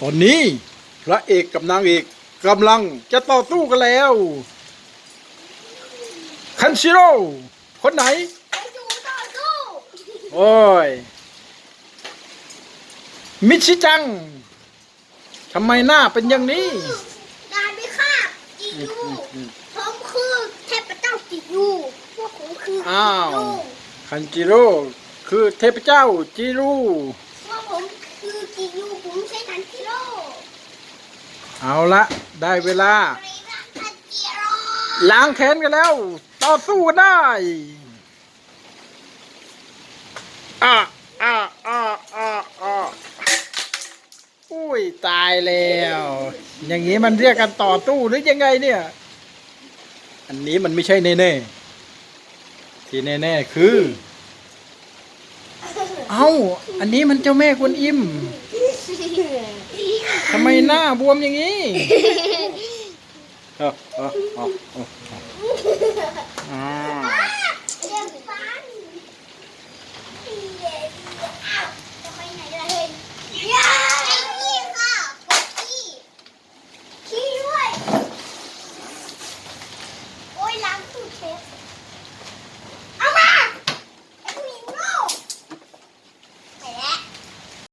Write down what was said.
ตอนนี้พระเอกกับนางเอกกำลังจะต่อสู้กันแล้ว คันชิโร่คนไหนไปดูต่อสู้โอ้ย มิชิจัง ทำไมหน้าเป็นอย่างนี้ได้ไหมครับจิยูผมคือเทพเจ้าจิยูพวกผมคือจิอ้าวยูคันจิโร่คือเทพเจ้าจิรูพวกผม คือจิยูผมใช้ทันจิโร่เอาละได้เวลาเรรักทันจิโร่ล้างแค้นกันแล้ว ต่อสู้กันได้อะอะอะอะอะอุ้ยตายแล้ว อย่างนี้มันเรียกกันต่อสู้หรือยังไงเนี่ย อันนี้มันไม่ใช่แน่ๆที่แน่ๆคือ เอ้า อันนี้มันเจ้าแม่กวนอิมทำไมหน้าบวมอย่างนี้เอ้าเอ้าเอ้าเอ้าอ่าเรื่องฟันอ้าวจะไปไหนล่ะเห็นยาไอ้นี่ค่ะขี้ขี้ด้วยโอ้ยล้างตู้เช็ด